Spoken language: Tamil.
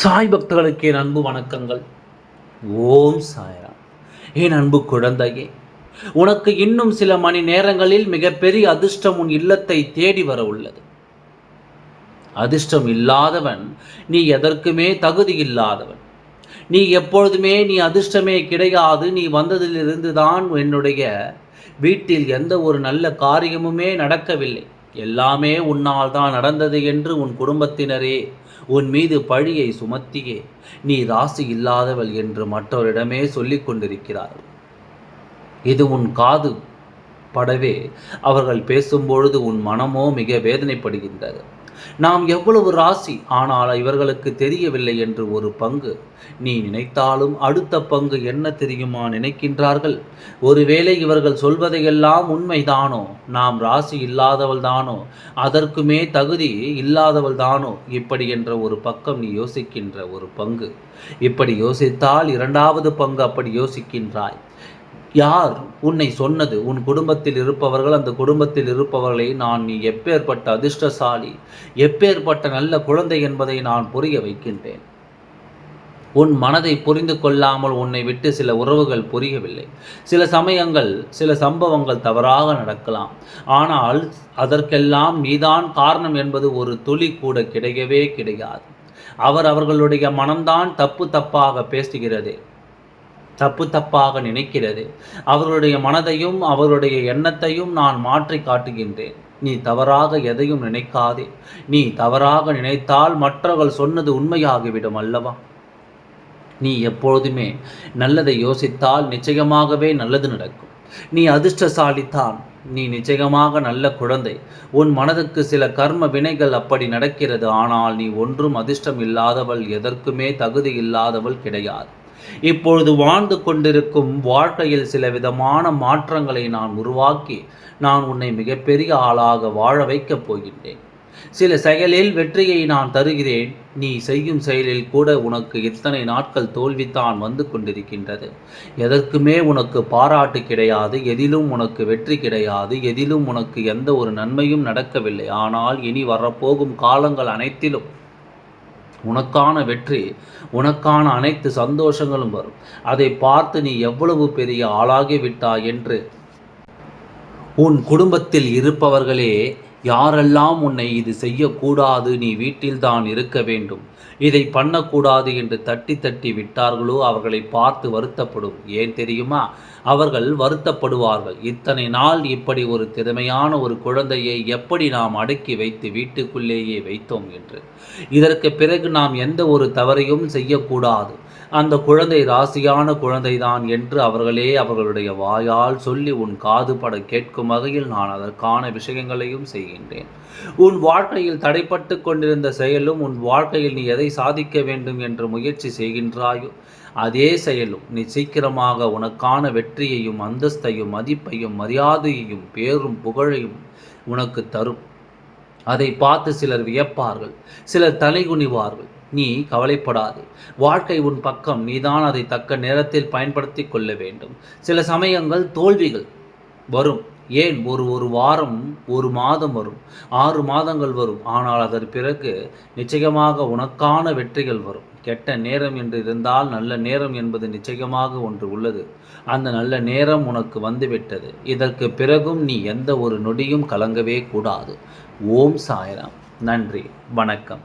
சாய் பக்தர்களுக்கு என் அன்பு வணக்கங்கள். ஓம் சாய்ராம். என் அன்பு குழந்தையே உனக்கு இன்னும் சில மணி நேரங்களில் மிகப்பெரிய அதிர்ஷ்டம் உன் இல்லத்தை தேடி வர உள்ளது. அதிர்ஷ்டம் இல்லாதவன் நீ எதற்குமே தகுதி இல்லாதவன். நீ எப்பொழுதுமே நீ அதிர்ஷ்டமே கிடையாது நீ வந்ததிலிருந்து தான் என்னுடைய வீட்டில் எந்த ஒரு நல்ல காரியமுமே நடக்கவில்லை. எல்லாமே உன்னால் தான் நடந்தது என்று உன் குடும்பத்தினரே உன் மீது பழியை சுமத்தியே. நீ ராசி இல்லாதவள் என்று மற்றவரிடமே சொல்லிக் கொண்டிருக்கிறார்கள் இது உன் காது படவே. அவர்கள் பேசும்பொழுது உன் மனமோ மிக வேதனைப்படுகின்றது. நாம் எவ்வளவு ராசி ஆனால் இவர்களுக்கு தெரியவில்லை என்று ஒரு பங்கு. நீ நினைத்தாலும் அடுத்த பங்கு என்ன தெரியுமா நினைக்கின்றார்கள்? ஒருவேளை இவர்கள் சொல்வதையெல்லாம் உண்மைதானோ? நாம் ராசி இல்லாதவள் தானோ? அதற்குமே தகுதி இல்லாதவள் தானோ? இப்படி என்ற ஒரு பக்கம் நீ யோசிக்கின்ற ஒரு பங்கு. இப்படி யோசித்தால் இரண்டாவது பங்கு அப்படி யோசிக்கின்றாய். யார் உன்னை சொன்னது? உன் குடும்பத்தில் இருப்பவர்கள் அந்த குடும்பத்தில் இருப்பவர்களை நான் நீ எப்பேற்பட்ட அதிர்ஷ்டசாலி எப்பேற்பட்ட நல்ல குழந்தை என்பதை நான் புரிய வைக்கின்றேன். உன் மனதை புரிந்து கொள்ளாமல் உன்னை விட்டு சில உறவுகள் புரியவில்லை. சில சமயங்கள் சில சம்பவங்கள் தவறாக நடக்கலாம். ஆனால் அதற்கெல்லாம் நீதான் காரணம் என்பது ஒரு துளி கூட கிடையவே கிடையாது. அவர் அவர்களுடைய மனம்தான் தப்பு தப்பாக பேசுகிறதே. தப்பு தப்பாக நினைக்கிறது. அவர்களுடைய மனதையும் அவருடைய எண்ணத்தையும் நான் மாற்றி காட்டுகின்றேன். நீ தவறாக எதையும் நினைக்காதே. நீ தவறாக நினைத்தால் மற்றவர்கள் சொன்னது உண்மையாகிவிடும் அல்லவா? நீ எப்பொழுதுமே நல்லதை யோசித்தால் நிச்சயமாகவே நல்லது நடக்கும். நீ அதிர்ஷ்டசாலித்தான். நீ நிச்சயமாக நல்ல குழந்தை. உன் மனதுக்கு சில கர்ம வினைகள் அப்படி நடக்கிறது. ஆனால் நீ ஒன்றும் அதிர்ஷ்டம் இல்லாதவள் எதற்குமே தகுதி இல்லாதவள் கிடையாது. இப்பொழுது வாழ்ந்து கொண்டிருக்கும் வாழ்க்கையில் சில விதமான மாற்றங்களை நான் உருவாக்கி நான் உன்னை மிகப்பெரிய ஆளாக வாழ வைக்கப் போகின்றேன். சில செயலில் வெற்றியை நான் தருகிறேன். நீ செய்யும் செயலில் கூட உனக்கு இத்தனை நாட்கள் தோல்வித்தான் வந்து கொண்டிருக்கின்றது. எதற்குமே உனக்கு பாராட்டு கிடையாது. எதிலும் உனக்கு வெற்றி கிடையாது. எதிலும் உனக்கு எந்த ஒரு நன்மையும் நடக்கவில்லை. ஆனால் இனி வரப்போகும் காலங்கள் அனைத்திலும் உனக்கான வெற்றி உனக்கான அனைத்து சந்தோஷங்களும் வரும். அதை பார்த்து நீ எவ்வளவு பெரிய ஆளாகிவிட்டாய் என்று உன் குடும்பத்தில் இருப்பவர்களே யாரெல்லாம் உன்னை இது செய்யக்கூடாது நீ வீட்டில்தான் இருக்க வேண்டும். இதை பண்ணக்கூடாது என்று தட்டி தட்டி விட்டார்களோ அவர்களை பார்த்து வருத்தப்படும். ஏன் தெரியுமா? அவர்கள் வருத்தப்படுவார்கள். இத்தனை நாள் இப்படி ஒரு திறமையான ஒரு குழந்தையை எப்படி நாம் அடக்கி வைத்து வீட்டுக்குள்ளேயே வைத்தோம் என்று. இதற்கு பிறகு நாம் எந்த ஒரு தவறையும் செய்யக்கூடாது. அந்த குழந்தை ராசியான குழந்தைதான் என்று அவர்களே அவர்களுடைய வாயால் சொல்லி உன் காதுபட கேட்கும் வகையில் நான் அதற்கான விஷயங்களையும் செய்கின்றேன். உன் வாழ்க்கையில் தடைப்பட்டு கொண்டிருந்த செயலும் உன் வாழ்க்கையில் நீ எதை சாதிக்க வேண்டும் என்று முயற்சி செய்கின்றாயோ அதே செயலும் நீ சீக்கிரமாக உனக்கான வெற்றியையும் அந்தஸ்தையும் மதிப்பையும் மரியாதையையும் பேரும் புகழையும் உனக்கு தரும். அதை பார்த்து சிலர் வியப்பார்கள் சிலர் தலைகுனிவார்கள். நீ கவலைப்படாது வாழ்க்கை உன் பக்கம் நீதான் அதை தக்க நேரத்தில் பயன்படுத்தி கொள்ள வேண்டும். சில சமயங்கள் தோல்விகள் வரும். ஏன் ஒரு ஒரு வாரம் ஒரு மாதம் வரும் ஆறு மாதங்கள் வரும் ஆனால் அதன் பிறகு நிச்சயமாக உனக்கான வெற்றிகள் வரும். கெட்ட நேரம் என்று இருந்தால் நல்ல நேரம் என்பது நிச்சயமாக ஒன்று உள்ளது. அந்த நல்ல நேரம் உனக்கு வந்துவிட்டது. இதற்கு பிறகும் நீ எந்த ஒரு நொடியும் கலங்கவே கூடாது. ஓம் சாய்ராம். நன்றி. வணக்கம்.